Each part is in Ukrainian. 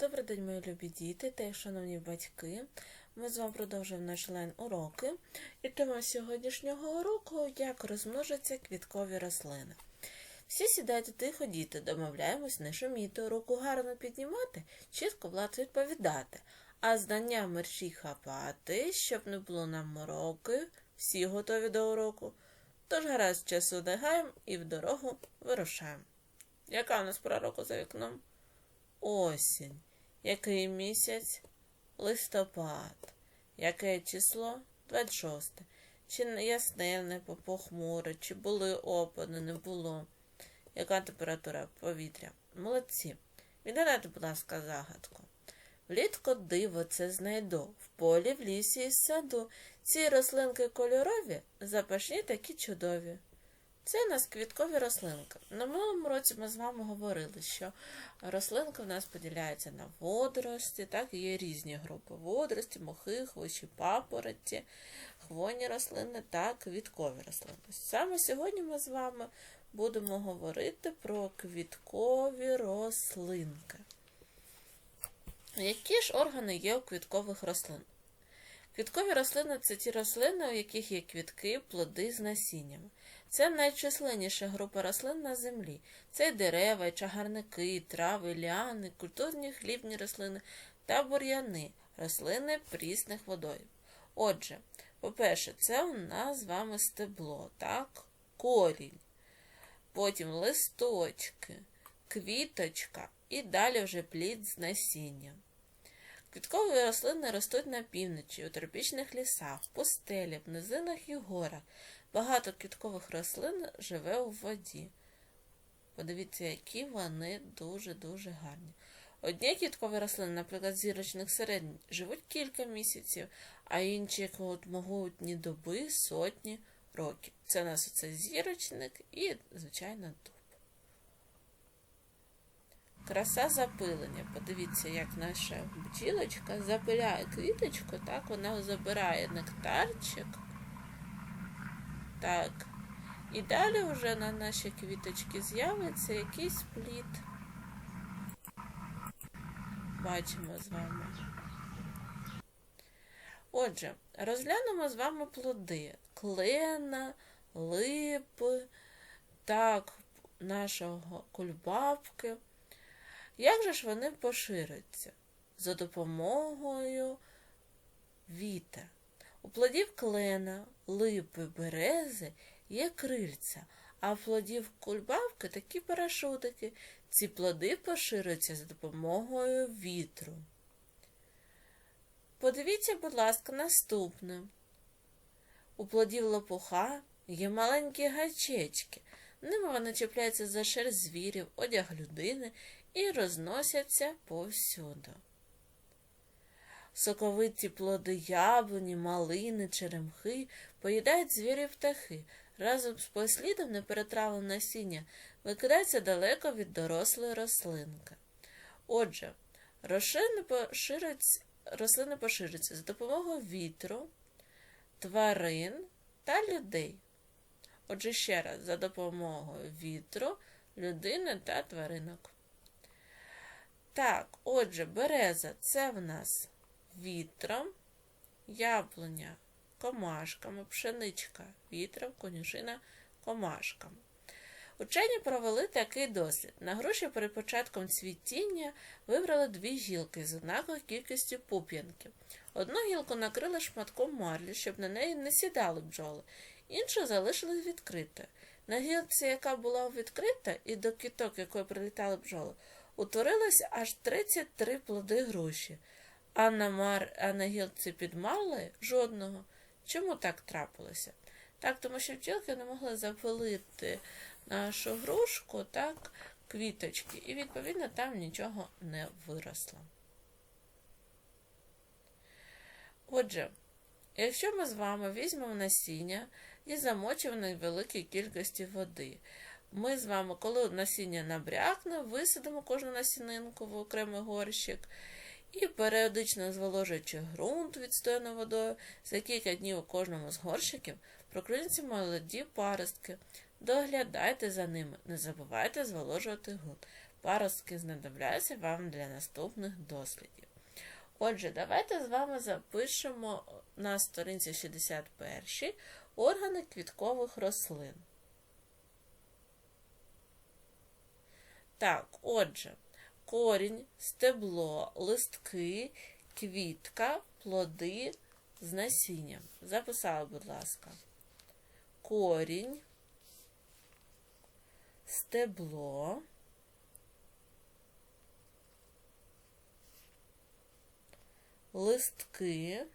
Добрий день, мої любі діти та шановні батьки. Ми з вами продовжуємо наш лайн уроки. І тема сьогоднішнього уроку як розмножаться квіткові рослини. Всі сідайте тихо, діти, домовляємось не шуміти, руку гарно піднімати, чітко влад відповідати, а знання мерщій хапати, щоб не було нам мороки. Всі готові до уроку. Тож гаразд часу не і в дорогу вирушаємо. Яка у нас пора року за вікном? Осінь. Який місяць? Листопад. Яке число? 26. Чи ясне небо похмуре, чи були опади, не було. Яка температура повітря? Молодці. Відгадайте, будь ласка, загадку. Влітку диво це знайду. В полі, в лісі і саду. Ці рослинки кольорові, запашні такі чудові. Це у нас квіткові рослинки. На минулому році ми з вами говорили, що рослинки в нас поділяються на водорості, так, є різні групи водорості, мохи, хвощі, папороті, хвойні рослини та квіткові рослини. Саме сьогодні ми з вами будемо говорити про квіткові рослинки. Які ж органи є у квіткових рослин? Квіткові рослини це ті рослини, у яких є квітки, плоди з насіннями. Це найчисленніша група рослин на землі. Це й дерева, і чагарники, трави, ліани, культурні хлібні рослини та бур'яни, рослини прісних водою. Отже, по-перше, це у нас з вами стебло, так? корінь, потім листочки, квіточка і далі вже плід з насінням. Квіткові рослини ростуть на півночі, у тропічних лісах, пустелях, низинах і горах. Багато квіткових рослин живе у воді. Подивіться, які вони дуже-дуже гарні. Одні квіткові рослини, наприклад, зірочних середніх, живуть кілька місяців, а інші могутні доби сотні років. Це у нас оце зірочник і, звичайно, дуб. Краса запилення. Подивіться, як наша бджілочка запиляє квіточку, так, вона забирає нектарчик. Так. І далі вже на нашій квіточці з'явиться якийсь плід. Бачимо з вами. Отже, розглянемо з вами плоди клена, липи, так, нашого кульбабки. Як же ж вони поширюються? За допомогою вітер. У плодів клена, липи, берези є крильця, а в плодів кульбавки такі парашутики. Ці плоди поширюються за допомогою вітру. Подивіться, будь ласка, наступне. У плодів лопуха є маленькі гачечки. Ними вони чіпляються за шерсть звірів, одяг людини і розносяться повсюду. Соковиті плоди яблуні, малини, черемхи поїдають звірі птахи. Разом з послідом неперетравлене насіння викидається далеко від дорослої рослинки. Отже, рослини поширюються, рослини поширюються за допомогою вітру, тварин та людей. Отже, ще раз, за допомогою вітру, людини та тваринок. Так, отже, береза це в нас вітром, яблуня комашками, пшеничка вітром, конюшина комашками. Учені провели такий дослід. На груші перед початком цвітіння вибрали дві гілки з однаковою кількістю пуп'янків. Одну гілку накрили шматком марлі, щоб на неї не сідали бджоли, іншу залишили відкритою. На гілці, яка була відкрита, і до кіток, якої прилітали бджоли, утворилося аж 33 плоди груші, а на мар... гілці під марлею жодного. Чому так трапилося? Так, тому що бджілки не могли запилити нашу грушку, так, квіточки, і, відповідно, там нічого не виросло. Отже, якщо ми з вами візьмемо насіння і замочимо на великій кількості води, ми з вами, коли насіння набрякне, висадимо кожну насінинку в окремий горщик. І періодично зволожуючи ґрунт відстояною водою, за кілька днів у кожному з горщиків проклюються молоді паростки. Доглядайте за ними, не забувайте зволожувати ґрунт. паростки знадобляться вам для наступних дослідів. Отже, давайте з вами запишемо на сторінці 61 органи квіткових рослин. Так, отже, корінь, стебло, листки, квітка, плоди з насінням. Записали, будь ласка. Корінь, стебло, листки,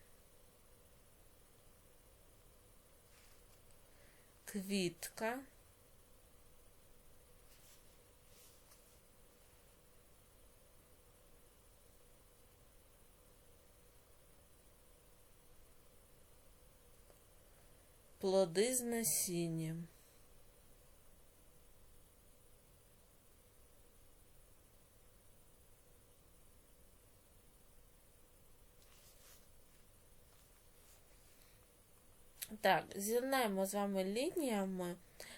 квітка, плоди з насінням. Так, з'єднаємо з вами лініями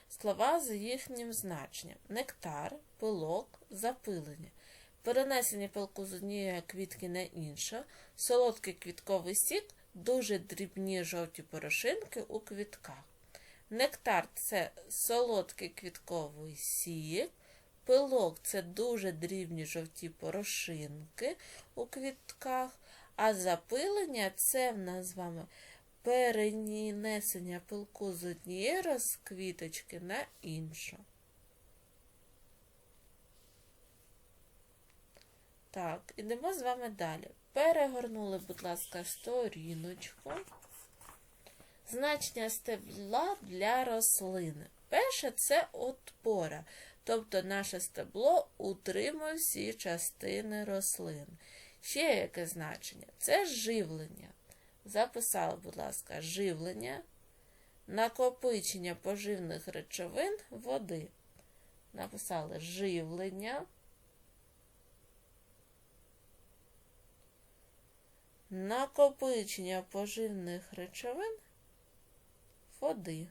слова з їхнім значенням. Нектар, пилок, запилення. Перенесення пилку з однієї квітки на іншу, солодкий квітковий сік, дуже дрібні жовті порошинки у квітках. Нектар це солодкий квітковий сік, пилок це дуже дрібні жовті порошинки у квітках, а запилення це в нас з вами перенесення пилку з однієї розквіточки на іншу. Так, ідемо з вами далі. Перегорнули, будь ласка, сторіночку. Значення стебла для рослини. Перше це отпора, тобто наше стебло утримує всі частини рослин. Ще яке значення? Це живлення. Записали, будь ласка, живлення, накопичення поживних речовин води. Написали живлення. Накопичення поживних речовин води.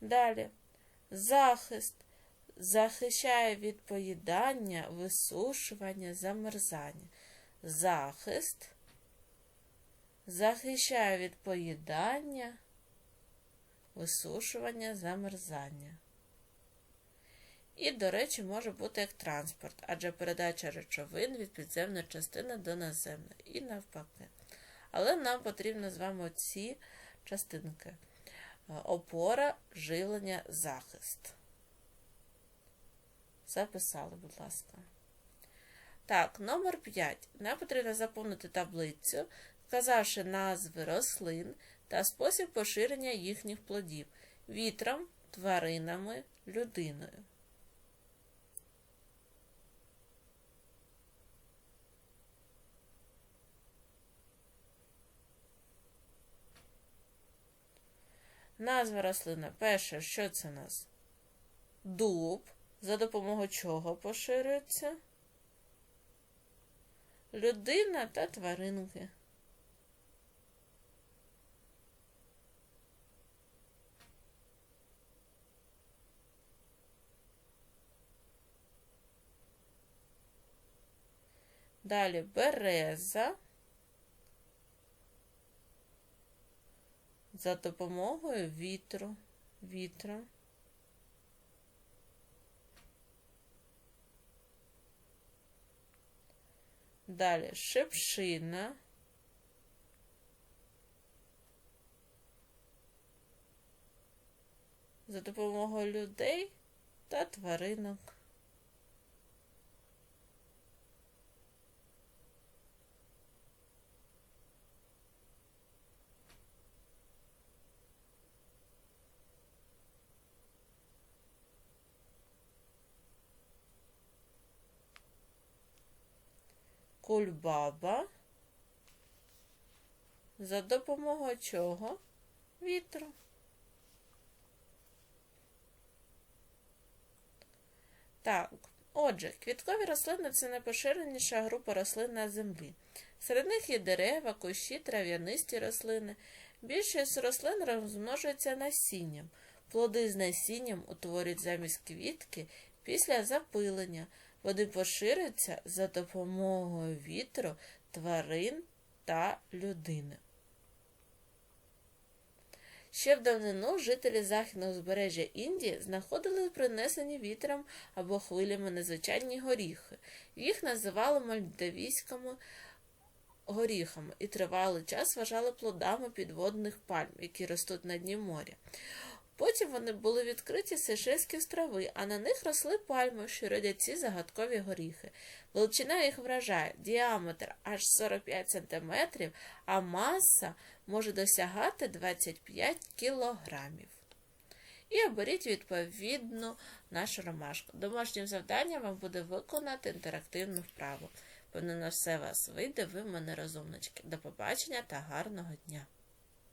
Далі. Захист захищає від поїдання, висушування, замерзання. Захист захищає від поїдання, висушування, замерзання. І, до речі, може бути як транспорт, адже передача речовин від підземної частини до наземної і навпаки. Але нам потрібно з вами ці частинки опора, живлення, захист. Записали, будь ласка. Так, номер 5. Нам потрібно заповнити таблицю, вказавши назви рослин та спосіб поширення їхніх плодів вітром, тваринами, людиною. Назва рослини. Перше, що це у нас? Дуб. За допомогою чого поширюється? Людина та тваринки. Далі береза. за допомогою вітру, вітра. Далі шипшина. За допомогою людей та тваринок. Кульбаба. За допомогою чого? Вітру. Так, отже, квіткові рослини це найпоширеніша група рослин на землі. Серед них є дерева, кущі, трав'янисті рослини. Більшість рослин розмножується насінням. Плоди з насінням утворюють замість квітки після запилення. Вони поширюються за допомогою вітру, тварин та людини. Ще в давнину жителі західного узбережжя Індії знаходили принесені вітром або хвилями незвичайні горіхи. Їх називали мальдивійськими горіхами і тривалий час вважали плодами підводних пальм, які ростуть на дні моря. Потім вони були відкриті Сейшельські острови, а на них росли пальми, що родять ці загадкові горіхи. Величина їх вражає, діаметр аж 45 см, а маса може досягати 25 кілограмів. І оберіть відповідну нашу ромашку. Домашнім завданням вам буде виконати інтерактивну вправу. Певно, на все вас вийде, ви мене розумнички. До побачення та гарного дня!